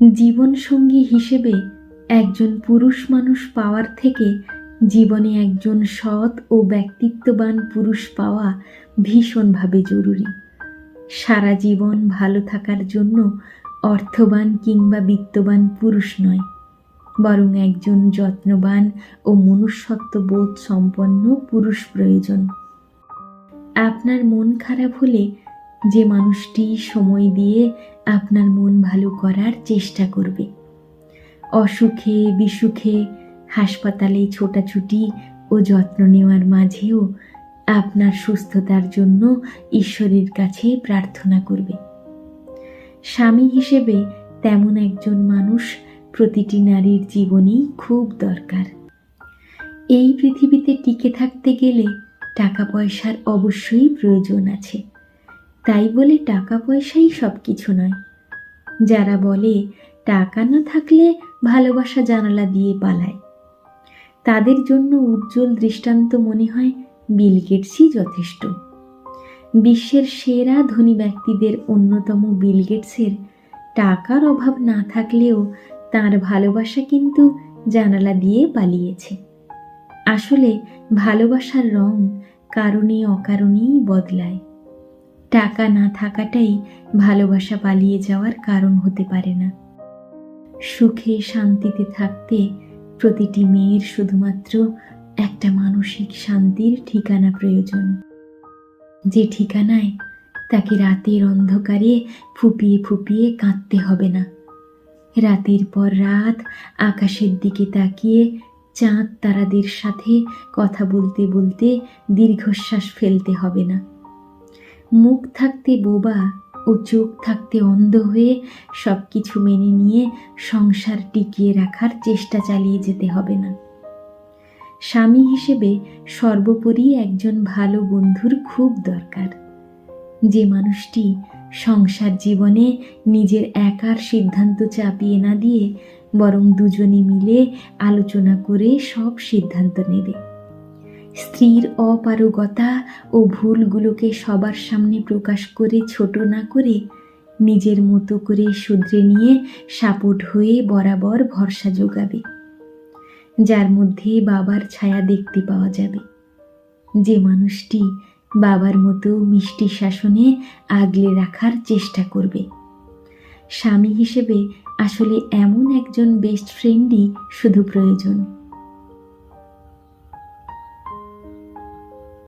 জীবনসঙ্গী হিসেবে একজন পুরুষ মানুষ পাওয়ার থেকে জীবনে একজন সৎ ও ব্যক্তিত্ববান পুরুষ পাওয়া ভীষণভাবে জরুরি। সারা জীবন ভালো থাকার জন্য অর্থবান কিংবা বিত্তবান পুরুষ নয়, বরং একজন যত্নবান ও মনুষ্যত্ববোধ সম্পন্ন পুরুষ প্রয়োজন। আপনার মন খারাপ হলে যে মানুষটি সময় দিয়ে আপনার মন ভালো করার চেষ্টা করবে। অসুখে, বিসুখে, হাসপাতালে ছোটাছুটি ও যত্ন নেওয়ার মাঝেও আপনার সুস্থতার জন্য ঈশ্বরের কাছে প্রার্থনা করবে। স্বামী হিসেবে তেমন একজন মানুষ প্রতিটি নারীর জীবনেই খুব দরকার। এই পৃথিবীতে টিকে থাকতে গেলে টাকা পয়সার অবশ্যই প্রয়োজন আছে। তাই বলে টাকা পয়সাই সব কিছু নয়। যারা বলে টাকা না থাকলে ভালোবাসা জানালা দিয়ে পালায়। তাদের জন্য উজ্জ্বল দৃষ্টান্ত মনে হয় বিল গেটসই যথেষ্ট। বিশ্বের সেরা ধনী ব্যক্তিদের অন্যতম বিল গেটসের টাকার অভাব না থাকলেও তার ভালোবাসা কিন্তু জানালা দিয়ে পালিয়েছে। আসলে ভালোবাসার রং কারণে অকারণেই বদলায়। টাকা না থাকাটাই ভালোবাসা পালিয়ে যাওয়ার কারণ হতে পারে না। সুখে শান্তিতে থাকতে প্রতিটি মেয়ের শুধুমাত্র একটা মানসিক শান্তির ঠিকানা প্রয়োজন। যে ঠিকানায় তাকে রাতের অন্ধকারে ফুপিয়ে ফুপিয়ে কাঁদতে হবে না। রাতের পর রাত আকাশের দিকে তাকিয়ে চাঁদ তারাদের সাথে কথা বলতে বলতে দীর্ঘশ্বাস ফেলতে হবে না। মুখ থাকতে বোবা ও চোখ থাকতে অন্ধ হয়ে সব কিছু মেনে নিয়ে সংসার টিকিয়ে রাখার চেষ্টা চালিয়ে যেতে হবে না। স্বামী হিসেবে সর্বোপরি একজন ভালো বন্ধুর খুব দরকার। যে মানুষটি সংসার জীবনে নিজের একার সিদ্ধান্ত চাপিয়ে না দিয়ে বরং দুজনে মিলে আলোচনা করে সব সিদ্ধান্ত নেবে। স্ত্রীর অপারগতা ও ভুলগুলোকে সবার সামনে প্রকাশ করে, ছোট না করে নিজের মতো করে শুধরে নিয়ে সাপোর্ট হয়ে বরাবর ভরসা যোগাবে, যার মধ্যে বাবার ছায়া দেখতে পাওয়া যাবে। যে মানুষটি বাবার মতো মিষ্টি শাসনে আগলে রাখার চেষ্টা করবে, স্বামী হিসেবে আসলে এমন একজন বেস্ট ফ্রেন্ডই শুধু প্রয়োজন।